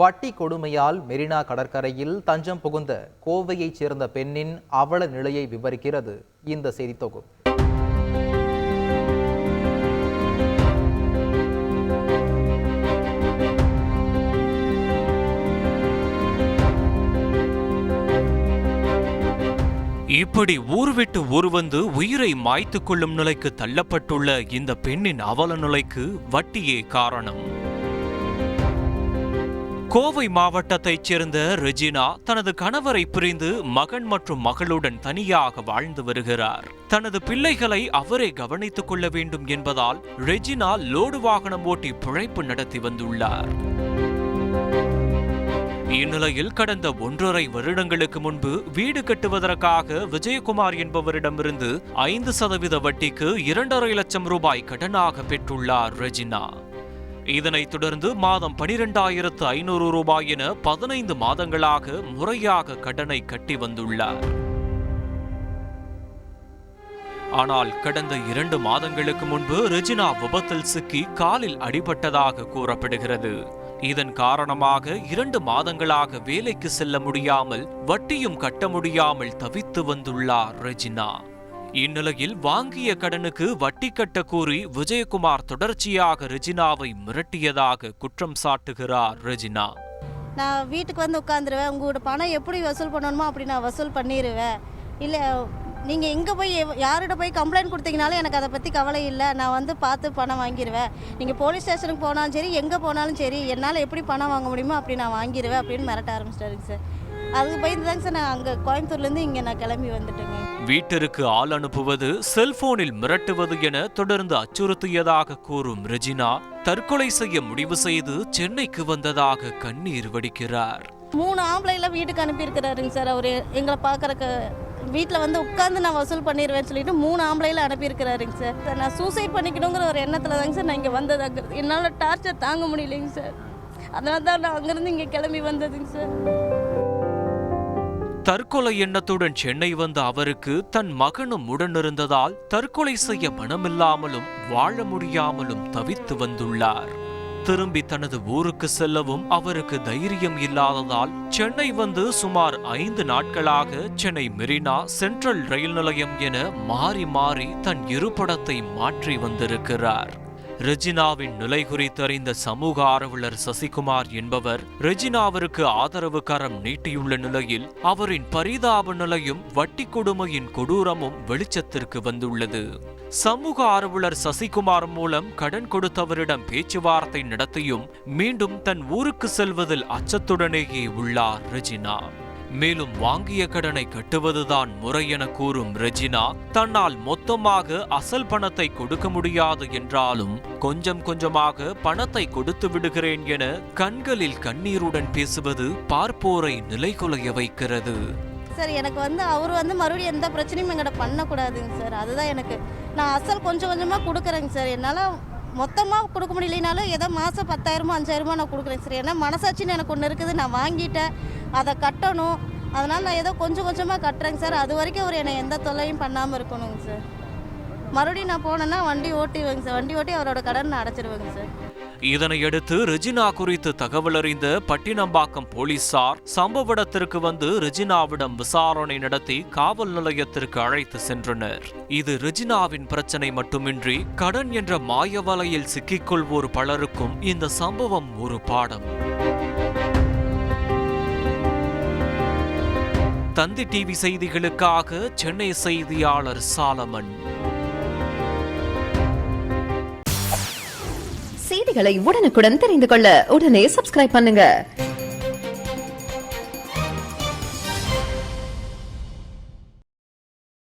வட்டி கொடுமையால் மெரினா கடற்கரையில் தஞ்சம் புகுந்த கோவையைச் சேர்ந்த பெண்ணின் அவல நிலையை விவரிக்கிறது இந்த செய்தி தொகுப்பு. இப்படி ஊர் விட்டு ஊர் வந்து உயிரை மாய்த்து கொள்ளும் நிலைக்கு தள்ளப்பட்டுள்ள இந்த பெண்ணின் அவல நிலைக்கு வட்டியே காரணம். கோவை மாவட்டத்தைச் சேர்ந்த ரெஜினா தனது கணவரை பிரிந்து மகன் மற்றும் மகளுடன் தனியாக வாழ்ந்து வருகிறார். தனது பிள்ளைகளை அவரே கவனித்துக் கொள்ள வேண்டும் என்பதால் ரெஜினா லோடு வாகனம் ஓட்டி பிழைப்பு நடத்தி வந்துள்ளார். இந்நிலையில் கடந்த ஒன்றரை வருடங்களுக்கு முன்பு வீடு கட்டுவதற்காக விஜயகுமார் என்பவரிடமிருந்து ஐந்து சதவீத வட்டிக்கு இரண்டரை லட்சம் ரூபாய் கடனாக பெற்றுள்ளார் ரெஜினா. இதனைத் தொடர்ந்து மாதம் பனிரெண்டாயிரத்து ஐநூறு ரூபாய் என பதினைந்து மாதங்களாக முறையாக கடனை கட்டி வந்துள்ளார். ஆனால் கடந்த இரண்டு மாதங்களுக்கு முன்பு ரெஜினா விபத்தில் சிக்கி காலில் அடிபட்டதாக கூறப்படுகிறது. இதன் காரணமாக இரண்டு மாதங்களாக வேலைக்கு செல்ல முடியாமல் வட்டியும் கட்ட முடியாமல் தவித்து வந்துள்ளார் ரெஜினா. இந்நிலையில் வாங்கிய கடனுக்கு வட்டி கட்ட கூறி விஜயகுமார் தொடர்ச்சியாக ரெஜினாவை மிரட்டியதாக குற்றம் சாட்டுகிறார் ரெஜினா. நான் வீட்டுக்கு வந்து உட்காந்துருவேன் உங்களோட பணம் எப்படி வசூல் பண்ணணுமோ அப்படி நான் வசூல் பண்ணிடுவேன் இல்லை நீங்கள் எங்கே போய் யார்கிட்ட போய் கம்ப்ளைண்ட் கொடுத்தீங்கனாலும் எனக்கு அதை பற்றி கவலை இல்லை. நான் வந்து பார்த்து பணம் வாங்கிடுவேன் நீங்கள் போலீஸ் ஸ்டேஷனுக்கு போனாலும் சரி எங்கே போனாலும் சரி என்னால் எப்படி பணம் வாங்க முடியுமோ அப்படி நான் வாங்கிடுவேன் அப்படின்னு மிரட்ட ஆரம்பிச்சிட்டாருங்க சார். அதுக்கு பயந்து தாங்க சார் நான் அங்கே கோயம்புத்தூர்லேருந்து இங்கே நான் கிளம்பி வந்துட்டேங்க. வீட்டிற்கு ஆள் அனுப்புவது செல்போனில் மிரட்டுவது என தொடர்ந்து அச்சுறுத்தியதாக கூறும் ரெஜினா தற்கொலை செய்ய முடிவு செய்து சென்னைக்கு வந்ததாக கண்ணீர் வடிக்கிறார். மூணு ஆம்பளைலாம் வீட்டுக்கு அனுப்பியிருக்கிறாருங்க சார் அவர் எங்களை பார்க்குறக்கு வீட்டில் வந்து உட்காந்து நான் வசூல் பண்ணிடுவேன்னு சொல்லிட்டு மூணு ஆம்பளையில் அனுப்பியிருக்கிறாருங்க சார். சார் நான் சூசைட் பண்ணிக்கணுங்கிற ஒரு எண்ணத்தில் தாங்க சார் நான் இங்கே வந்ததாங்க என்னால் டார்ச்சர் தாங்க முடியலைங்க சார். அதனால தான் நான் அங்கேருந்து இங்கே கிளம்பி வந்ததுங்க சார். தற்கொலை எண்ணத்துடன் சென்னை வந்த அவருக்கு தன் மகனும் உடனிருந்ததால் தற்கொலை செய்ய மனமில்லாமலும் வாழ முடியாமலும் தவித்து வந்துள்ளார். திரும்பி தனது ஊருக்கு செல்லவும் அவருக்கு தைரியம் இல்லாததால் சென்னை வந்து சுமார் ஐந்து நாட்களாக சென்னை மெரினா சென்ட்ரல் ரயில் நிலையம் என மாறி மாறி தன் இருப்பிடத்தை மாற்றி வந்திருக்கிறார். ரெஜினாவின் நிலை குறித்தறிந்த சமூக ஆர்வலர் சசிகுமார் என்பவர் ரெஜினாவிற்கு ஆதரவு கரம் நீட்டியுள்ள நிலையில் அவரின் பரிதாப நிலையும் வட்டி கொடுமையின் கொடூரமும் வெளிச்சத்திற்கு வந்துள்ளது. சமூக ஆர்வலர் சசிகுமார் மூலம் கடன் கொடுத்தவரிடம் பேச்சுவார்த்தை நடத்தியும் மீண்டும் தன் ஊருக்கு செல்வதில் அச்சத்துடனேயே உள்ளார் ரெஜினா. மேலும் வாங்கிய கடனை கட்டுவதுதான் முறை என கூறும் ரெஜினா தன்னால் மொத்தமாக அசல் பணத்தை கொடுக்க முடியாது என்றாலும் கொஞ்சம் கொஞ்சமாக பணத்தை கொடுத்து விடுகிறேன் என கண்களில் கண்ணீருடன் பேசுவது பார்ப்போரை நிலைகுலைய வைக்கிறது. சார் எனக்கு வந்து அவர் வந்து மறுபடியும் எந்த பிரச்சனையும் எங்கிட்ட பண்ணக்கூடாதுங்க சார். அதுதான் எனக்கு. நான் அசல் கொஞ்சம் கொஞ்சமாக கொடுக்குறேங்க சார். என்னால் மொத்தமாக கொடுக்க முடியலனாலும் ஏதோ மாதம் பத்தாயிரமோ அஞ்சாயிரமோ நான் கொடுக்குறேங்க சார். ஏன்னா மனசாட்சின்னு எனக்கு ஒன்று இருக்குது. நான் வாங்கிட்டேன். அதை கட்டணும். அதனால் நான் ஏதோ கொஞ்சம் கொஞ்சமாக கட்டுறேங்க சார். அது வரைக்கும் அவர் என்னை எந்த தொல்லையும் பண்ணாமல் இருக்கணுங்க சார். மறுபடியும் நான் போனேன்னா வண்டி ஓட்டிடுவேங்க சார். வண்டி ஓட்டி அவரோட கடன் நான் அடைச்சிருவேங்க சார். இதனையடுத்து ரெஜினா குறித்து தகவல் அறிந்த பட்டினம்பாக்கம் போலீசார் சம்பவ இடத்திற்கு வந்து ரெஜினாவிடம் விசாரணை நடத்தி காவல் நிலையத்திற்கு அழைத்து சென்றனர். இது ரெஜினாவின் பிரச்சனை மட்டுமின்றி கடன் என்ற மாய வலையில் சிக்கிக்கொள்வோர் பலருக்கும் இந்த சம்பவம் ஒரு பாடம். தந்தி டிவி செய்திகளுக்காக சென்னை செய்தியாளர் சாலமன். செய்திகளை உடனுக்குடன் தெரிந்து கொள்ள உடனே சப்ஸ்கிரைப் பண்ணுங்க.